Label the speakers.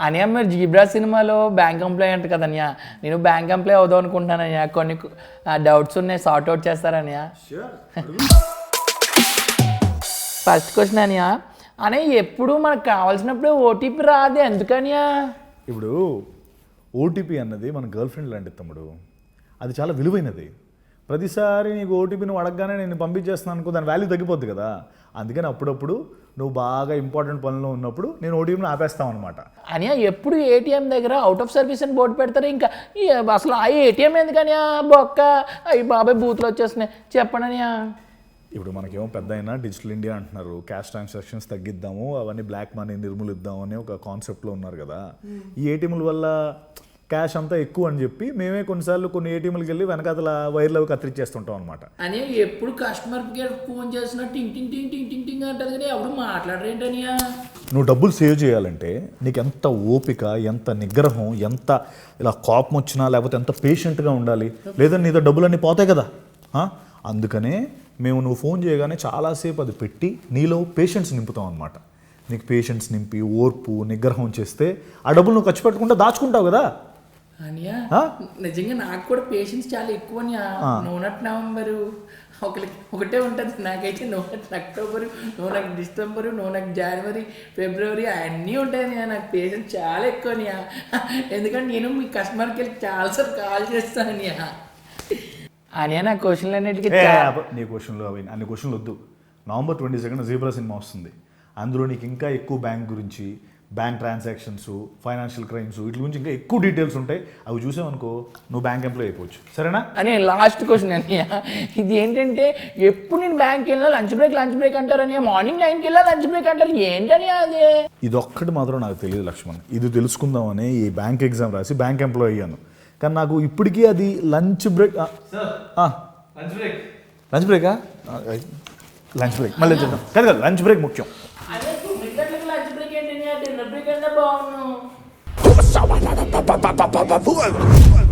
Speaker 1: అని మీరు జీబ్రా సినిమాలో బ్యాంక్ ఎంప్లాయ్ అంట కదన్యా నేను బ్యాంక్ ఎంప్లాయ్ అవుదాం అనుకుంటున్నానయ్యా కొన్ని డౌట్స్ ఉన్నాయి సార్ట్ అవుట్ చేస్తారనయ్యా ఫస్ట్ క్వశ్చన్ అనియా. అనే ఎప్పుడు మనకు కావాల్సినప్పుడు ఓటీపీ రాదు ఎందుకనియా
Speaker 2: ఇప్పుడు ఓటీపీ అన్నది మన గర్ల్ ఫ్రెండ్ లాంటి తమ్ముడు. అది చాలా విలువైనది. ప్రతిసారి నీకు ఓటీపీ నువ్వు అడగగానే నేను పంపించేస్తున్నాను అనుకో దాని వాల్యూ తగ్గిపోద్ది కదా. అందుకని అప్పుడప్పుడు నువ్వు బాగా ఇంపార్టెంట్ పనిలో ఉన్నప్పుడు నేను ఓటీపీని ఆపేస్తాం అనమాట
Speaker 1: అనియా ఎప్పుడు ఏటీఎం దగ్గర అవుట్ ఆఫ్ సర్వీస్ అని బోర్డు పెడతారు? ఇంకా అసలు ఆ ఏటీఎం ఎందుకనియా? బొక్క. అయ్యి బాబాయ్ బూత్లు వచ్చేస్తున్నాయి. చెప్పండి
Speaker 2: ఇప్పుడు మనకేమో పెద్ద అయినా డిజిటల్ ఇండియా అంటున్నారు. క్యాష్ ట్రాన్సాక్షన్స్ తగ్గిద్దాము అవన్నీ బ్లాక్ మనీ నిర్మూలిద్దాం అనే ఒక కాన్సెప్ట్లో ఉన్నారు కదా. ఈ ఏటీఎంల వల్ల క్యాష్ అంతా ఎక్కువ అని చెప్పి మేమే కొన్నిసార్లు కొన్ని ఏటీఎంలకు వెళ్ళి వెనకాతల వైర్లు అవి కత్తిరించేస్తుంటాం అనమాట
Speaker 1: అని ఎప్పుడు కస్టమర్ కేర్ ఫోన్ చేసినా టింగ్ టింగ్ టింగ్ టింగ్ టింగ్ టింగ్ అంటది కానీ ఎవడు మాట్లాడరేంటనియా
Speaker 2: నువ్వు డబ్బులు సేవ్ చేయాలంటే నీకు ఎంత ఓపిక ఎంత నిగ్రహం ఎంత ఇలా కోపం వచ్చినా లేకపోతే ఎంత పేషెంట్గా ఉండాలి? లేదా నీతో డబ్బులన్నీ పోతాయి కదా? అందుకనే మేము నువ్వు ఫోన్ చేయగానే చాలాసేపు అది పెట్టి నీలో పేషెన్స్ నింపుతాం అనమాట నీకు పేషెన్స్ నింపి ఓర్పు నిగ్రహం చేస్తే ఆ డబ్బులు నువ్వు ఖర్చు పెట్టకుండా దాచుకుంటావు కదా?
Speaker 1: నిజంగా నాకు కూడా పేషెన్స్ చాలా ఎక్కువ నూనెట్ నవంబరు. ఒకరికి ఒకటే ఉంటుంది. నాకైతే నూనెట్ అక్టోబరు నూనెట్ డిసెంబరు నూనెట్ జనవరి ఫిబ్రవరి అన్నీ ఉంటాయి నాకు పేషెన్స్ చాలా ఎక్కువ ఎందుకంటే నేను మీ కస్టమర్కి వెళ్ళి చాలాసార్లు కాల్ చేస్తాను అనియా. అనియా నా క్వశ్చన్లు అన్నిటికీ
Speaker 2: నీ క్వశ్చన్లు అవి అన్ని క్వశ్చన్లు వద్దు. November twenty second Zebra cinema వస్తుంది అందులో నీకు ఇంకా ఎక్కువ బ్యాంక్ గురించి బ్యాంక్ ట్రాన్సాక్షన్స్ ఫైనాన్షియల్ క్రైమ్స్ వీటి గురించి ఇంకా ఎక్కువ డీటెయిల్స్ ఉంటాయి. అవి చూసావనుకో నువ్వు బ్యాంక్ ఎంప్లాయ్ అయిపోవచ్చు. సరేనా?
Speaker 1: అని లాస్ట్ క్వశ్చన్ అనియా ఇది ఏంటంటే ఎప్పుడు నేను బ్యాంక్కి వెళ్ళినా లంచ్ బ్రేక్ లంచ్ బ్రేక్ అంటారు అని మార్నింగ్ నైన్కి వెళ్ళా లంచ్ బ్రేక్ అంటారు. ఏంటని అది?
Speaker 2: ఇది ఒక్కటి మాత్రం నాకు తెలియదు లక్ష్మణ్. ఇది తెలుసుకుందామని ఈ బ్యాంక్ ఎగ్జామ్ రాసి బ్యాంక్ ఎంప్లాయ్ అయ్యాను. కానీ నాకు ఇప్పటికీ అది లంచ్ బ్రేక్ లంచ్ బ్రేకా లంచ్ బ్రేక్ మళ్ళీ చేద్దాం కాదు కాదు లంచ్ బ్రేక్ ముఖ్యం.
Speaker 1: ఏంటని డిన్నర్